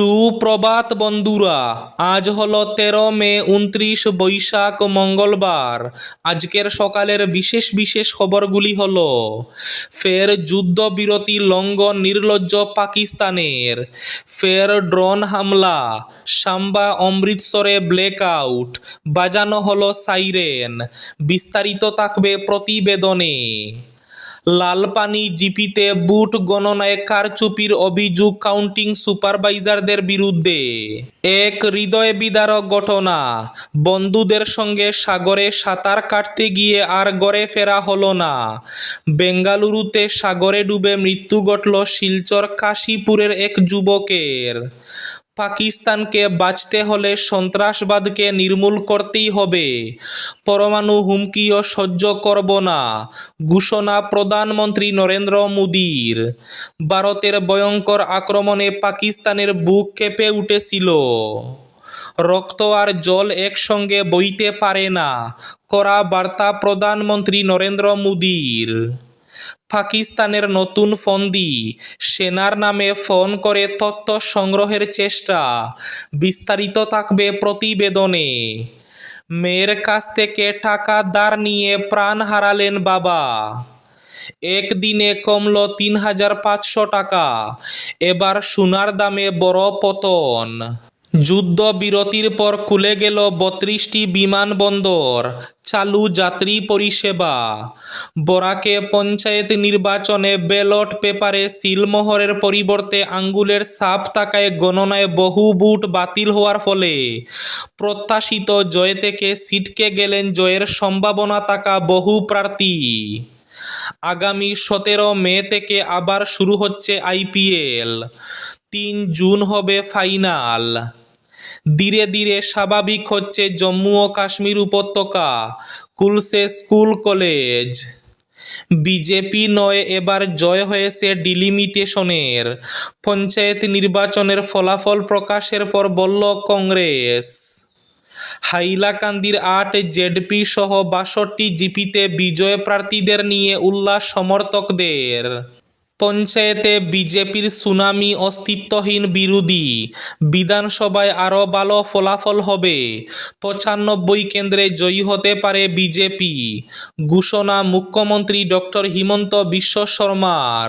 সুপ্রভাত বন্ধুরা, আজ হলো তেরো মে উনত্রিশ বৈশাখ মঙ্গলবার। আজকের সকালের বিশেষ বিশেষ খবরগুলি হল, ফের যুদ্ধবিরতি লঙ্ঘন নির্লজ্জ পাকিস্তানের, ফের ড্রোন হামলা, সাম্বা অমৃতসরে ব্ল্যাক আউট বাজানো হলো সাইরেন, বিস্তারিত থাকবে প্রতিবেদনে। লালপানি জিপিতে বুট গণনায় কারচুপির অভিযোগ কাউন্টিং সুপারভাইজারদের বিরুদ্ধে। এক হৃদয় বিদারক ঘটনা। বন্ধুদের সঙ্গে সাগরে সাঁতার কাটতে গিয়ে আর গড়ে ফেরা হলো না। বেঙ্গালুরুতে সাগরে ডুবে মৃত্যু ঘটল শিলচর কাশীপুরের এক যুবকের। পাকিস্তানকে বাঁচতে হলে সন্ত্রাসবাদকে নির্মূল করতেই হবে। পরমাণু হুমকিও সহ্য করব না, ঘোষণা প্রধানমন্ত্রী নরেন্দ্র মোদীর। ভারতের ভয়ঙ্কর আক্রমণে পাকিস্তানের বুক কেঁপে উঠেছিল। রক্ত আর জল একসঙ্গে বইতে পারে না, করা বার্তা প্রধানমন্ত্রী নরেন্দ্র মোদীর। পাকিস্তানের নতুন ফন্দি। সেনার নামে ফোন করে তথ্য সংগ্রহের চেষ্টা। বিস্তারিত থাকবে প্রতিবেদনে। মেয়ের কাছ থেকে টাকা ধার নিয়ে প্রাণ হারালেন বাবা। একদিনে কমল তিন হাজার পাঁচশো টাকা। এবার সোনার দামে বড় পতন। যুদ্ধ বিরতির পর খুলে গেল বত্রিশটি বিমানবন্দর। চালু যাত্রী পরিষেবা। বরাকে পঞ্চায়েত নির্বাচনে ব্যালট পেপারে সিলমোহরের পরিবর্তে আঙ্গুলের সাপ তাকায় গণনায় বহু বুট বাতিল হওয়ার ফলে প্রত্যাশিত জয় থেকে ছিটকে গেলেন জয়ের সম্ভাবনা থাকা বহু প্রার্থী। আগামী সতেরো মে থেকে আবার শুরু হচ্ছে আইপিএল। তিন জুন হবে ফাইনাল। ধীরে ধীরে স্বাভাবিক হচ্ছে জম্মু ও কাশ্মীর উপত্যকা, কুলসে স্কুল কলেজ। বিজেপি নয়, এবার জয় হয়েছে ডিলিমিটেশনের। পঞ্চায়েত নির্বাচনের ফলাফল প্রকাশের পর বলল কংগ্রেস। হাইলাকান্দির আট জেডপি সহ বাষট্টি জিপিতে বিজয় প্রার্থীদের নিয়ে উল্লাস সমর্থকদের। পঞ্চায়েতে বিজেপির সুনামি অস্তিত্বহীন বিরোধী। বিধানসভায় আরও ভালো ফলাফল হবে। পঁচানব্বই কেন্দ্রে জয়ী হতে পারে বিজেপি। ঘোষণা মুখ্যমন্ত্রী ডক্টর হিমন্ত বিশ্ব শর্মার।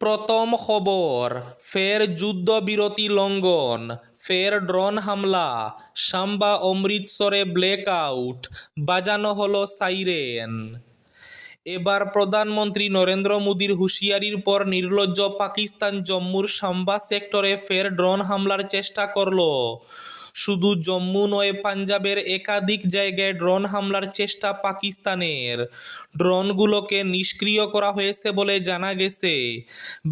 প্রথম খবর, ফের যুদ্ধবিরতি লঙ্ঘন, ফের ড্রোন হামলা, সাম্বা অমৃতসরে ব্ল্যাক আউট বাজানো হলো সাইরেন। এবার প্রধানমন্ত্রী নরেন্দ্র মোদীর হুঁশিয়ারির পর নির্লজ্জ পাকিস্তান জম্মুর সাম্বা সেক্টরে ফের ড্রোন হামলার চেষ্টা করল। শুধু জম্মু নয়, পাঞ্জাবের একাধিক জায়গায় ড্রোন হামলার চেষ্টা পাকিস্তানের। ড্রোনগুলোকে নিষ্ক্রিয় করা হয়েছে বলে জানা গেছে।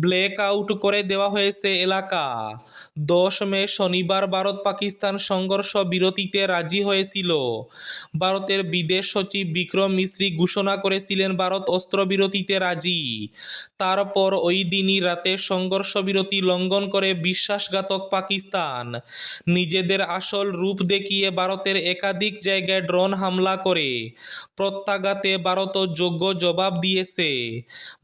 ব্ল্যাক আউট করে দেওয়া হয়েছে এলাকা। দশ মে শনিবার ভারত পাকিস্তান সংঘর্ষ বিরতিতে রাজি হয়েছিল। ভারতের বিদেশ সচিব বিক্রম মিশ্রি ঘোষণা করেছিলেন, ভারত অস্ত্রবিরতিতে রাজি। তারপর ওই দিনই রাতে সংঘর্ষ বিরতি লঙ্ঘন করে বিশ্বাসঘাতক পাকিস্তান। নিজেদের আসল রূপ দেখিয়ে ভারতের একাধিক জায়গায় ড্রোন হামলা করে। প্রত্যাঘাতে ভারতও যোগ্য জবাব দিয়েছে।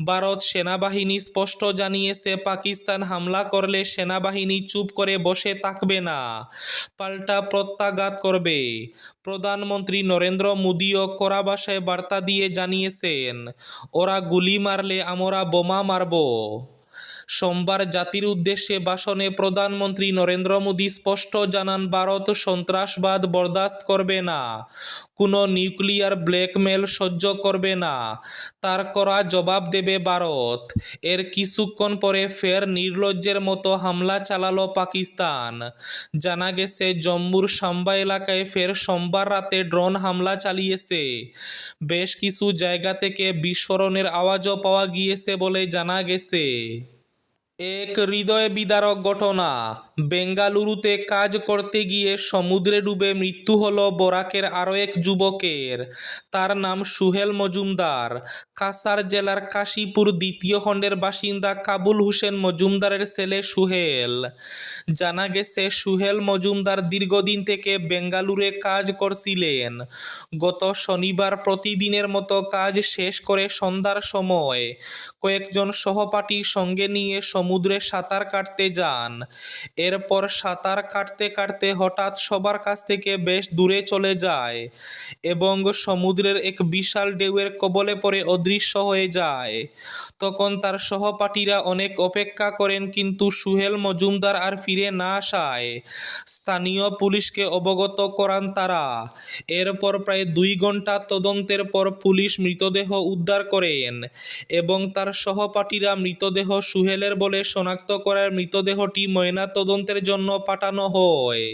ভারত সেনাবাহিনী স্পষ্ট জানিয়েছে, পাকিস্তান হামলা করলে সেনাবাহিনী চুপ করে বসে থাকবে না, পাল্টা প্রত্যাঘাত করবে। প্রধানমন্ত্রী নরেন্দ্র মোদীও কড়া ভাষায় বার্তা দিয়ে জানিয়েছেন, ওরা গুলি মারলে আমরা বোমা মারব। সোমবার জাতির উদ্দেশ্যে ভাষণে প্রধানমন্ত্রী নরেন্দ্র মোদী স্পষ্ট জানান, ভারত সন্ত্রাসবাদ বরদাস্ত করবে না, কোনো নিউক্লিয়ার ব্ল্যাকমেল সহ্য করবে না, তার করা জবাব দেবে ভারত। এর কিছুক্ষণ পরে ফের নির্লজ্জের মতো হামলা চালালো পাকিস্তান। জানা গেছে, জম্মুর সাম্বা এলাকায় ফের সোমবার রাতে ড্রোন হামলা চালিয়েছে। বেশ কিছু জায়গা থেকে বিস্ফোরণের আওয়াজও পাওয়া গিয়েছে বলে জানা গেছে। এক হৃদয় বিদারক ঘটনা। বেঙ্গালুরুতে কাজ করতে গিয়ে সমুদ্রে ডুবে মৃত্যু হল বরাকের আরও এক যুবকের। তার নাম সুহেল মজুমদার। কাসার জেলার কাশীপুর দ্বিতীয় খণ্ডের বাসিন্দা কাবুল হোসেন মজুমদারের ছেলে সুহেল। জানা গেছে, সুহেল মজুমদার দীর্ঘদিন থেকে বেঙ্গালুরে কাজ করছিলেন। গত শনিবার প্রতিদিনের মতো কাজ শেষ করে সন্ধ্যার সময় কয়েকজন সহপাঠী সঙ্গে নিয়ে সমুদ্রে সাঁতার কাটতে যান। এরপর সাঁতার কাটতে কাটতে হঠাৎ সবার কাছ থেকে বেশ দূরে চলে যায় এবং সমুদ্রের এক বিশাল ঢেউয়ের কবলে পড়ে অদৃশ্য হয়ে যায়। তখন তার সহপাঠীরা অনেক অপেক্ষা করেন, কিন্তু সুহেল মজুমদার আর ফিরে না আসায়। স্থানীয় পুলিশকে অবগত করান তারা। এরপর প্রায় দুই ঘণ্টা তদন্তের পর পুলিশ মৃতদেহ উদ্ধার করেন এবং তার সহপাঠীরা মৃতদেহ সুহেলের বলে শনাক্ত করার মৃতদেহটি ময়নাতদন্তের জন্য পাঠানো হয়।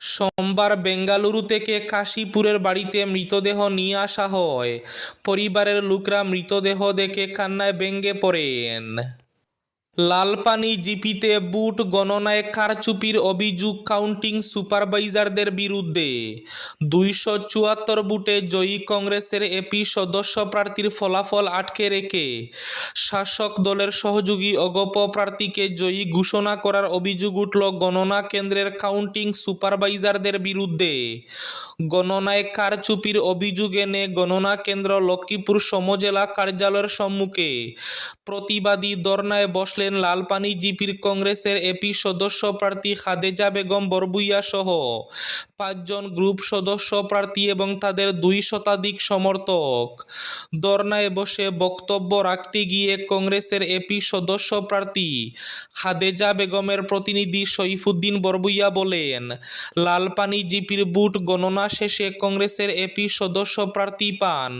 সোমবার বেঙ্গালুরু থেকে কাশীপুরের বাড়িতে মৃতদেহ নিয়ে আসা হয়। পরিবারের লোকরা মৃতদেহ দেখে কান্নায় ব্যঙ্গে পড়েন। লালপানি জিপিতে বুট গণনায় কারচুপির অভিযোগ কাউন্টিং সুপারভাইজারদের বিরুদ্ধে। দুইশো চুয়াত্তর বুটে জয়ী কংগ্রেসের এপি সদস্য প্রার্থীর ফলাফল আটকে রেখে শাসক দলের সহযোগী অগপ প্রার্থীকে জয়ী ঘোষণা করার অভিযোগ উঠল গণনা কেন্দ্রের কাউন্টিং সুপারভাইজারদের বিরুদ্ধে। গণনায় কারচুপির অভিযোগ এনে গণনা কেন্দ্র লক্ষ্মীপুর সমজেলা কার্যালয়ের সম্মুখে প্রতিবাদী ধর্নায় বসলেন লালপানি জিপির কংগ্রেসের এপি সদস্য প্রার্থী খাদেজা বেগম বরবুইয়া সহ পাঁচজন গ্রুপ সদস্য প্রার্থী এবং তাদের দুই শতাধিক সমর্থক। ধর্নায় বসে বক্তব্য রাখতে গিয়ে কংগ্রেসের এপি সদস্য প্রার্থী খাদেজা বেগমের প্রতিনিধি সইফুদ্দিন বরবুইয়া বলেন, লালপানি জিপির বুট গণনা শেষে কংগ্রেসের এপি সদস্য প্রার্থী পান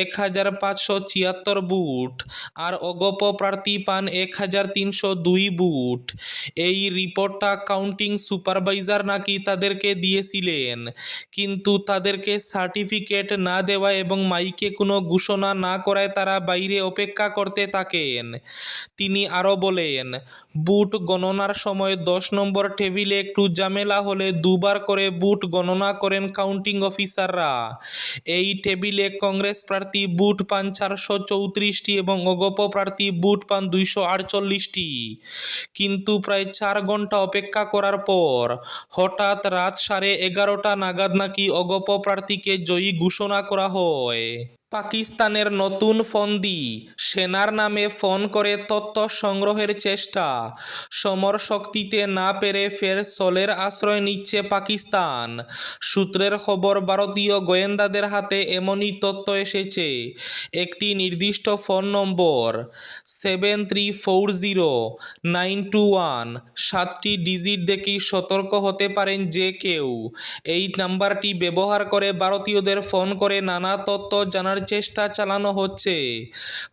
এক হাজার পাঁচশো ছিয়াত্তর বুট, আর অগপ প্রার্থী পান এক হাজার তিনশো দুই বুট। এই রিপোর্টটা কাউন্টিং সুপারভাইজার নাকি তাদেরকে দিয়েছিলেন। কিন্তু তাদেরকে সার্টিফিকেট না দেওয়া এবং মাইকে কোনো ঘোষণা না করায় তারা বাইরে অপেক্ষা করতে থাকেন। তিনি আরও বলেন, বুট গণনার সময় দশ নম্বর টেবিলে একটু ঝামেলা হলে দুবার করে বুট গণনা করেন কাউন্টিং অফিসাররা এই টেবিলে কংগ্রেস প্রার্থী বুট পান চারশো চৌত্রিশটি এবং অগপ প্রার্থী বুট পান দুইশো আটচল্লিশটি কিন্তু প্রায় চার ঘণ্টা অপেক্ষা করার পর হঠাৎ রাত সাড়ে এগারোটা নাগাদ নাকি অগপ প্রার্থীকে জয়ী ঘোষণা করা হয়। পাকিস্তানের নতুন ফন্দি। সেনার নামে ফোন করে তথ্য সংগ্রহের চেষ্টা। সমর শক্তিতে না পেরে ফের সলের আশ্রয় নিচ্ছে পাকিস্তান। সূত্রের খবর, ভারতীয় গোয়েন্দাদের হাতে এমনই তথ্য এসেছে। একটি নির্দিষ্ট phone number, seven three four zero nine two one. সাতটি ডিজিট দেখেই সতর্ক হতে পারেন যে কেউ। এই নাম্বারটি ব্যবহার করে ভারতীয়দের ফোন করে নানা তথ্য জানার চেষ্টা চালানো হচ্ছে।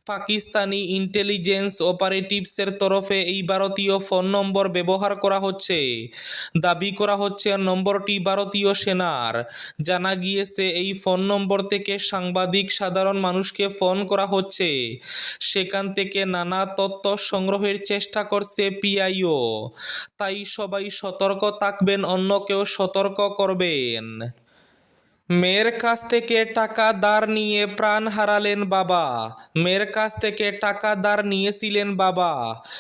পাকিস্তানি ইন্টেলিজেন্স অপারেটিভসের তরফে এই ভারতীয় ফোন নম্বর ব্যবহার করা হচ্ছে। দাবি করা হচ্ছে, নম্বরটি ভারতীয় সেনার। জানা গিয়েছে, এই ফোন নম্বর থেকে সাংবাদিক সাধারণ মানুষকে ফোন করা হচ্ছে। সেখান থেকে নানা তথ্য সংগ্রহের চেষ্টা করছে পিআইও। তাই সবাই সতর্ক থাকবেন অন্যকেও সতর্ক করবেন। মেয়ের কাছ থেকে টাকা ধার নিয়ে প্রাণ হারালেন বাবা। মেয়ের কাছ থেকে টাকা ধার নিয়েছিলেন বাবা।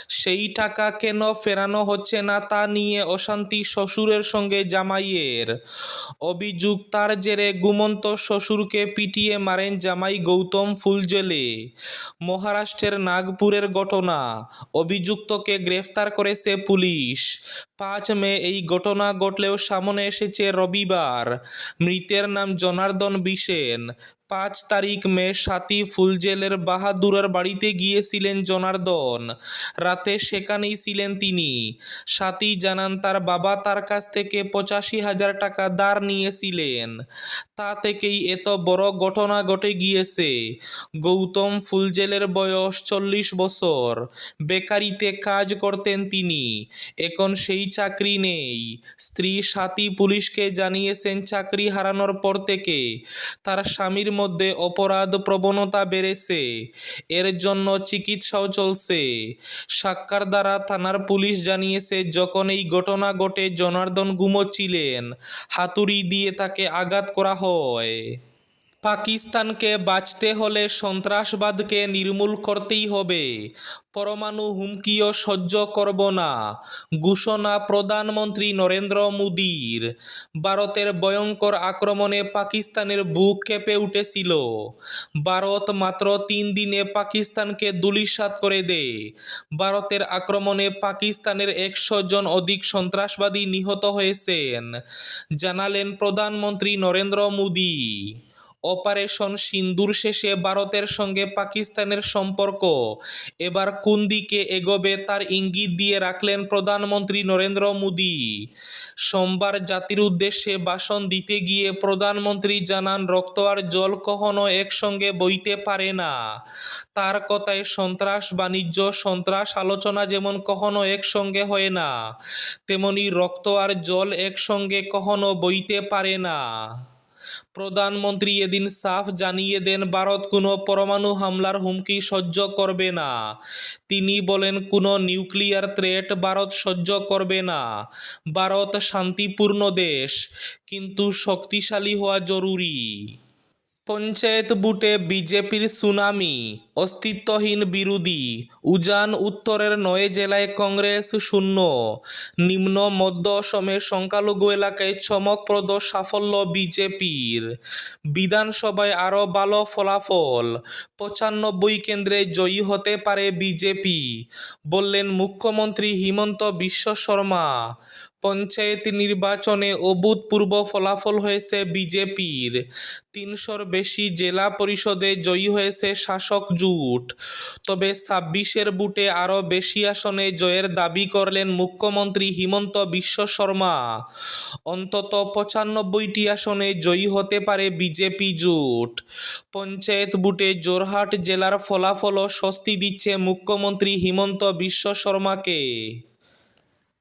সেই টাকা কেন ফেরানো হচ্ছে না তা নিয়ে অশান্তি শ্বশুরের সঙ্গে জামাইয়ের। অভিযোগ তার জেরে গুমন্ত শ্বশুরকে পিটিয়ে মারেন জামাই গৌতম ফুলজেলে। মহারাষ্ট্রের নাগপুরের ঘটনা। অভিযুক্তকে গ্রেফতার করেছে পুলিশ। পাঁচ মে এই ঘটনা ঘটলেও সামনে এসেছে রবিবার। মৃতের নাম জনার্দন বিসেন পাঁচ তারিখ মে সাতি ফুলজেলের বাহাদুরের বাড়িতে গিয়েছিলেন জনার্দন। রাতে সেখানেই ছিলেন তিনি। সাথী জানান, তার বাবা তার কাছ থেকে পঁচাশি হাজার টাকা ধার নিয়েছিলেন। তা থেকেই এত বড় ঘটনা ঘটে গিয়েছে। গৌতম ফুলজেলের বয়স চল্লিশ বছর। বেকারিতে কাজ করতেন তিনি। এখন সেই চাকরি নেই। স্ত্রী সাথী পুলিশকে জানিয়েছেন, চাকরি হারানোর পর থেকে তার স্বামীর মধ্যে অপরাধ প্রবণতা বেড়েছে। এর জন্য চিকিৎসাও চলছে। সাক্ষার দ্বারা থানার পুলিশ জানিয়েছে, যখন এই ঘটনা ঘটে, জনার্দন গুমো ছিলেন হাতুড়ি দিয়ে তাকে আঘাত করা হয়। পাকিস্তানকে বাঁচতে হলে সন্ত্রাসবাদকে নির্মূল করতেই হবে। পরমাণু হুমকিও সহ্য করব না, ঘোষণা প্রধানমন্ত্রী নরেন্দ্র মোদীর। ভারতের ভয়ঙ্কর আক্রমণে পাকিস্তানের বুক কেঁপে উঠেছিল। ভারত মাত্র তিন দিনে পাকিস্তানকে দুলিশাত করে দেয় ভারতের আক্রমণে পাকিস্তানের একশো জন অধিক সন্ত্রাসবাদী নিহত হয়েছেন, জানালেন প্রধানমন্ত্রী নরেন্দ্র মোদী। অপারেশন সিন্দুর শেষে ভারতের সঙ্গে পাকিস্তানের সম্পর্ক। এবার কোন দিকে এগোবে তার ইঙ্গিত দিয়ে রাখলেন প্রধানমন্ত্রী নরেন্দ্র মোদী। সোমবার জাতির উদ্দেশ্যে ভাষণ দিতে গিয়ে প্রধানমন্ত্রী জানান, রক্ত আর জল কখনো একসঙ্গে বইতে পারে না। তার কথায় সন্ত্রাস, বাণিজ্য, সন্ত্রাস আলোচনা যেমন কখনো একসঙ্গে হয় না, তেমনি রক্ত আর জল একসঙ্গে কখনো বইতে পারে না। প্রধানমন্ত্রী এদিন সাফ জানিয়ে দেন, ভারত কোনো পরমাণু হামলার হুমকি সহ্য করবে না। তিনি বলেন, কোনো নিউক্লিয়ার থ্রেট ভারত সহ্য করবে না। ভারত শান্তিপূর্ণ দেশ, কিন্তু শক্তিশালী হওয়া জরুরি। পঞ্চায়েত বুটে বিজেপির সুনামি, অস্তিত্বহীন বিরোধী, উজান উত্তরের নয় জেলায় কংগ্রেস শূন্য। নিম্ন মধ্য অসমের সংখ্যালঘু এলাকায় চমকপ্রদ সাফল্য বিজেপির। বিধানসভায় আরও ভালো ফলাফল, পঁচানব্বই কেন্দ্রে জয়ী হতে পারে বিজেপি, বললেন মুখ্যমন্ত্রী হিমন্ত বিশ্ব শর্মা। পঞ্চায়েত নির্বাচনে অভূতপূর্ব ফলাফল হয়েছে বিজেপির। তিনশোর বেশি জেলা পরিষদে জয়ী হয়েছে শাসক জোট। তবে ছাব্বিশের বুটে আরও বেশি আসনে জয়ের দাবি করলেন মুখ্যমন্ত্রী হিমন্ত বিশ্ব শর্মা। অন্তত পঁচানব্বইটি আসনে জয়ী হতে পারে বিজেপি জোট। পঞ্চায়েত বুটে জোরহাট জেলার ফলাফলও স্বস্তি দিচ্ছে মুখ্যমন্ত্রী হিমন্ত বিশ্ব শর্মাকে।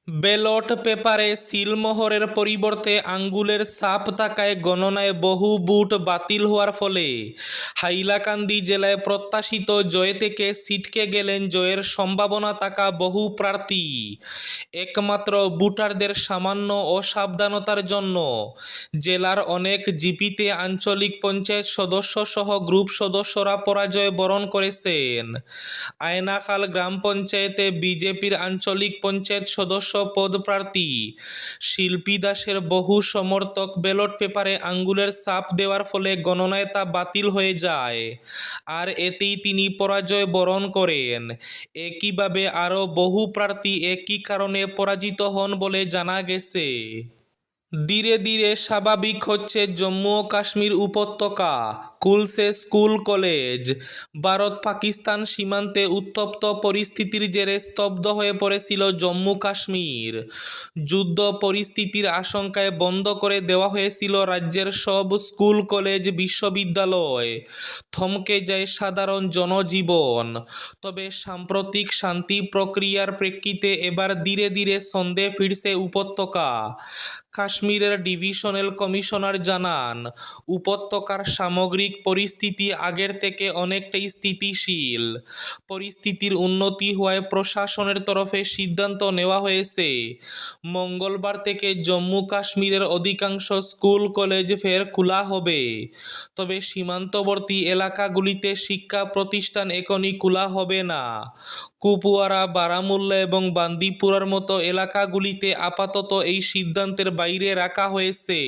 ব্যালট পেপারে সিলমোহরের পরিবর্তে আঙ্গুলের সাপ থাকায় গণনায় বহু বুট বাতিল হওয়ার ফলে হাইলাকান্দি জেলায় প্রত্যাশিত জয় থেকে সিটকে গেলেন জয়ের সম্ভাবনা থাকা বহু প্রার্থী। একমাত্র বুটারদের সামান্য অসাবধানতার জন্য জেলার অনেক জিপিতে আঞ্চলিক পঞ্চায়েত সদস্য সহ গ্রুপ সদস্যরা পরাজয় বরণ করেছেন। আয়নাখাল গ্রাম পঞ্চায়েতে বিজেপির আঞ্চলিক পঞ্চায়েত সদস্য পদপ্রার্থী শিল্পী দাসের বহু সমর্থক ব্যালট পেপারে আঙ্গুলের ছাপ দেওয়ার ফলে গণনায় তা বাতিল হয়ে যায়। আর এতেই তিনি পরাজয় বরণ করেন। একইভাবে আরও বহু প্রার্থী একই কারণে পরাজিত হন বলে জানা গেছে। ধীরে ধীরে স্বাভাবিক হচ্ছে জম্মু ও কাশ্মীর উপত্যকা। খুলছে স্কুল কলেজ। ভারত পাকিস্তান সীমান্তে উত্তপ্ত পরিস্থিতির জেরে স্তব্ধ হয়ে পড়েছিল জম্মু কাশ্মীর। যুদ্ধ পরিস্থিতির আশঙ্কায় বন্ধ করে দেওয়া হয়েছিল রাজ্যের সব স্কুল, কলেজ, বিশ্ববিদ্যালয়। থমকে যায় সাধারণ জনজীবন। তবে সাম্প্রতিক শান্তি প্রক্রিয়ার প্রেক্ষিতে এবার ধীরে ধীরে সন্দেহ ফিরছে উপত্যকা। কাশ্মীরের ডিভিশনাল কমিশনার জানান, উপত্যকার সামগ্রিক পরিস্থিতি আগের থেকে অনেকটাই স্থিতিশীল। পরিস্থিতির উন্নতি হওয়ায় প্রশাসনের তরফে সিদ্ধান্ত নেওয়া হয়েছে। মঙ্গলবার থেকে জম্মু কাশ্মীরের অধিকাংশ স্কুল, কলেজ ফের খোলা হবে। তবে সীমান্তবর্তী এলাকাগুলিতে শিক্ষা প্রতিষ্ঠান এখনই খোলা হবে না। কুপওয়ারা, বারামুল্লা এবং বান্দিপুরার মতো এলাকাগুলিতে আপাতত এই সিদ্ধান্তের বাইরে রাখা হয়েছে।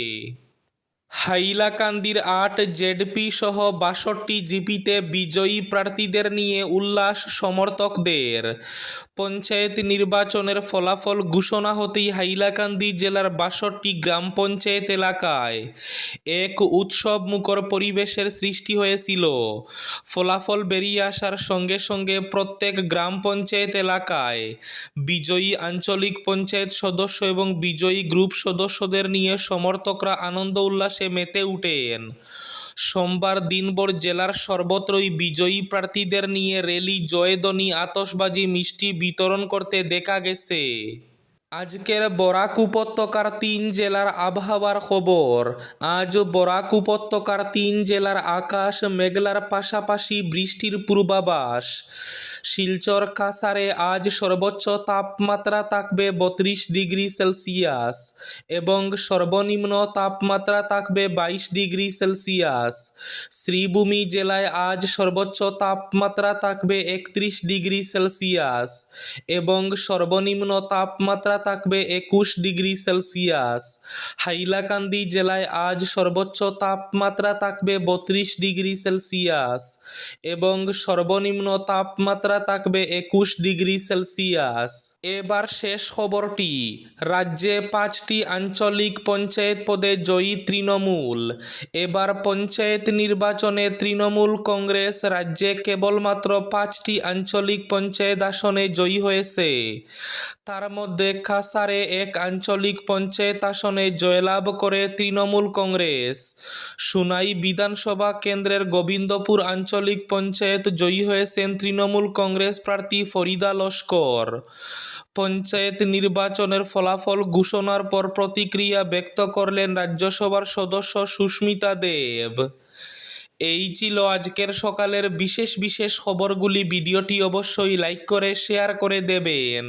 হাইলাকান্দির আট জেডপি সহ বাষট্টি জিপিতে বিজয়ী প্রার্থীদের নিয়ে উল্লাস সমর্থকদের। পঞ্চায়েত নির্বাচনের ফলাফল ঘোষণা হতেই হাইলাকান্দি জেলার বাষট্টি গ্রাম পঞ্চায়েত এলাকায় এক উৎসব মুখর পরিবেশের সৃষ্টি হয়েছিল। ফলাফল বেরিয়ে আসার সঙ্গে সঙ্গে প্রত্যেক গ্রাম পঞ্চায়েত এলাকায় বিজয়ী আঞ্চলিক পঞ্চায়েত সদস্য এবং বিজয়ী গ্রুপ সদস্যদের নিয়ে সমর্থকরা আনন্দ উল্লাসে মেতে উঠেন। সোমবার দিনভর জেলার সর্বত্রই বিজয়ী প্রার্থীদের নিয়ে র্যালি, জয়ধ্বনি আতসবাজি মিষ্টি বিতরণ করতে দেখা গেছে। আজকের বরাক উপত্যকার তিন জেলার আবহাওয়ার খবর। আজ বরাক উপত্যকার তিন জেলার আকাশ মেঘলার পাশাপাশি বৃষ্টির পূর্বাভাস। শিলচর কাসারে আজ সর্বোচ্চ তাপমাত্রা থাকবে বত্রিশ ডিগ্রি সেলসিয়াস এবং সর্বনিম্ন তাপমাত্রা থাকবে বাইশ ডিগ্রি সেলসিয়াস। শ্রীভূমি জেলায় আজ সর্বোচ্চ তাপমাত্রা থাকবে একত্রিশ ডিগ্রি সেলসিয়াস এবং সর্বনিম্ন তাপমাত্রা থাকবে একুশ ডিগ্রি সেলসিয়াস। হাইলাকান্দি জেলায় আজ সর্বোচ্চ তাপমাত্রা থাকবে বত্রিশ ডিগ্রি সেলসিয়াস এবং সর্বনিম্ন তাপমাত্রা থাকবে একুশ ডিগ্রি সেলসিয়াস। এবার শেষ খবরটি। রাজ্যে পাঁচটি আঞ্চলিক পঞ্চায়েত পদে জয়ী তৃণমূল। এবার পঞ্চায়েত নির্বাচনে তৃণমূল কংগ্রেস রাজ্যে কেবলমাত্র পাঁচটি আঞ্চলিক পঞ্চায়েত আসনে জয়ী হয়েছে। তার মধ্যে খাসারে এক আঞ্চলিক পঞ্চায়েত আসনে জয়লাভ করে তৃণমূল কংগ্রেস। সুনাই বিধানসভা কেন্দ্রের গোবিন্দপুর আঞ্চলিক পঞ্চায়েত জয়ী হয়েছেন তৃণমূল কংগ্রেস প্রার্থী ফরিদা লস্কর। পঞ্চায়েত নির্বাচনের ফলাফল ঘোষণার পর প্রতিক্রিয়া ব্যক্ত করলেন রাজ্যসভার সদস্য সুস্মিতা দেব। এই ছিল আজকের সকালের বিশেষ বিশেষ খবরগুলি। ভিডিওটি অবশ্যই লাইক করে, শেয়ার করে দেবেন।